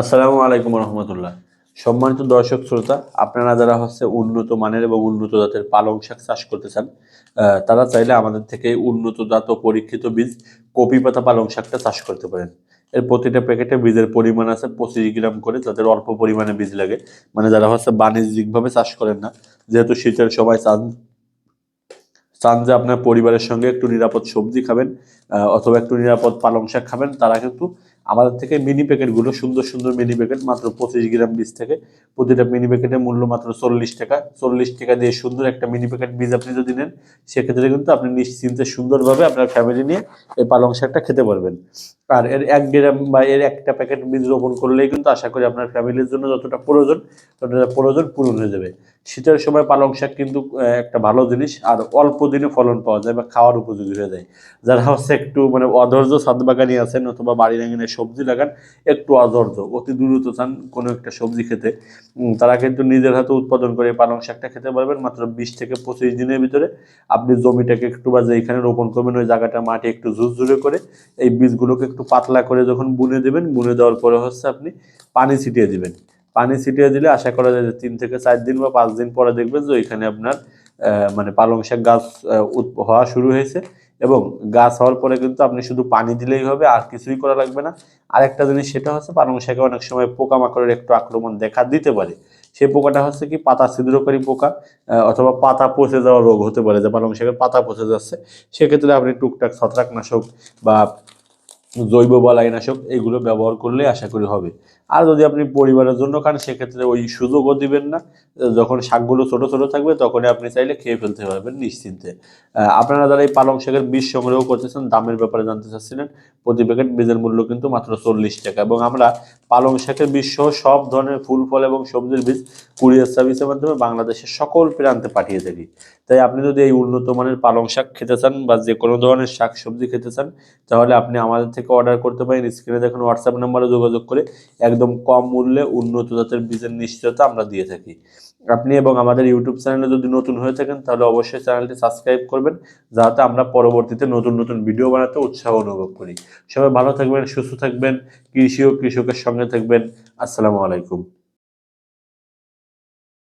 আসসালামু আলাইকুম রহমতুল্লাহ। সম্মানিত দর্শক শ্রোতা, আপনারা যারা হচ্ছে উন্নত মানের এবং উন্নত জাতের পালং শাক চাষ করতে চান তারা চাইলে আমাদের থেকে উন্নত জাত ও পরীক্ষিত বীজ কপি পাতা পালং শাকটা চাষ করতে পারেন। এর প্রতিটা প্যাকেটে বীজের পরিমাণ আছে পঁচিশ গ্রাম করে, যাদের অল্প পরিমাণে বীজ লাগে। মানে যারা হচ্ছে বাণিজ্যিকভাবে চাষ করেন না, যেহেতু শীতের সময় চান চান যে আপনার পরিবারের সঙ্গে একটু নিরাপদ সবজি খাবেন অথবা একটু নিরাপদ পালং শাক খাবেন, তারা কিন্তু আমাদের থেকে মিনি প্যাকেটগুলো সুন্দর সুন্দর মিনি প্যাকেট মাত্র পঁচিশ গ্রাম বীজ থেকে। প্রতিটা মিনি প্যাকেটের মূল্য মাত্র চল্লিশ টাকা। চল্লিশ টাকা দিয়ে সুন্দর একটা মিনি প্যাকেট বীজ আপনি যদি নেন, সেক্ষেত্রে কিন্তু আপনি নিশ্চিন্তে সুন্দরভাবে আপনার ফ্যামিলি নিয়ে এই পালং শাকটা খেতে পারবেন। আর এর এক গ্রাম বা এর একটা প্যাকেট বীজ রোপণ করলেই কিন্তু আশা করি আপনার ফ্যামিলির জন্য যতটা প্রয়োজন, ততটা প্রয়োজন পূরণ হয়ে যাবে। শীতের সময় পালং শাক কিন্তু একটা ভালো জিনিস। আর অল্প দিনে ফলন পাওয়া যায় বা খাওয়ার উপযোগী হয়ে যায়। যারা হচ্ছে একটু মানে অধৈর্য ছাদ বাগানি আছেন অথবা বাড়ি রাঙিনে সবজি লাগান, একটু অধৈর্য, অতি দ্রুত চান কোনো একটা সবজি খেতে। তারা কিন্তু নিজের হাতে উৎপাদন করে পালং শাকটা খেতে পারবেন মাত্র বিশ থেকে পঁচিশ দিনের ভিতরে। আপনি জমিটাকে একটু বা যেখানে রোপণ করবেন, ওই জায়গাটা মাটি একটু ঝুরঝুরে করে, এই বীজগুলোকে একটু পাতলা করে যখন বুনে দেবেন, বুনে দেওয়ার পরে হচ্ছে আপনি পানি ছিটিয়ে দিবেন। পানি ছিটিয়ে দিলে আশা করা যায় যে তিন থেকে চার দিন বা পাঁচ দিন পরে দেখবেন যে ওইখানে আপনার মানে পালং শাক গাছ হওয়া শুরু হয়েছে এবং গাছ হওয়ার পরে কিন্তু আপনি শুধু পানি দিলেই হবে, আর কিছুই করা লাগবে না। আরেকটা জিনিস সেটা হচ্ছে পালং শাকে অনেক সময় পোকামাকড়ের একটু আক্রমণ দেখা দিতে পারে। সেই পোকাটা হচ্ছে কি পাতা ছিদ্রকারী পোকা অথবা পাতা পচে যাওয়া রোগ হতে পারে, যে পালং শাকের পাতা পচে যাচ্ছে। সেক্ষেত্রে আপনি টুকটাক ছত্রাকনাশক বা জৈব বলাইনাশক এগুলো ব্যবহার করলে আশা করি হবে। আর যদি আপনি পরিবারের জন্য খান, সেক্ষেত্রে ওই সুযোগও দিবেন না। যখন শাকগুলো ছোট ছোট থাকবে, তখনই আপনি চাইলে খেয়ে ফেলতে পারবেন নিশ্চিন্তে। আপনারা যারা এই পালং শাকের বীজ সংগ্রহ করতেছেন, দামের ব্যাপারে জানতে চাচ্ছিলেন, প্রতি প্যাকেট বীজের মূল্য কিন্তু মাত্র চল্লিশ টাকা। এবং আমরা পালং শাকের বীজ সহ সব ধরনের ফুল, ফল এবং সবজির বীজ কুরিয়ার সার্ভিসের মাধ্যমে বাংলাদেশের সকল প্রান্তে পাঠিয়ে থাকি। তাই আপনি যদি এই উন্নত মানের পালং শাক খেতে চান বা যে কোনো ধরনের শাক সবজি খেতে চান, তাহলে আপনি আমাদের থেকে অর্ডার করতে পারেন। স্ক্রিনে দেখুন হোয়াটসঅ্যাপ নাম্বারে যোগাযোগ করে একদম কম মূল্যে উন্নত জাতের বীজের নিশ্চয়তা আমরা দিয়ে থাকি। আপনি এবং আমাদের ইউটিউব চ্যানেলে যদি নতুন হয়ে থাকেন, তাহলে অবশ্যই চ্যানেলটি সাবস্ক্রাইব করবেন, যাতে আমরা পরবর্তীতে নতুন নতুন ভিডিও বানাতে উৎসাহ অনুভব করি। সবাই ভালো থাকবেন, সুস্থ থাকবেন, কৃষি ও কৃষকের সঙ্গে থাকবেন। আসসালামু আলাইকুম।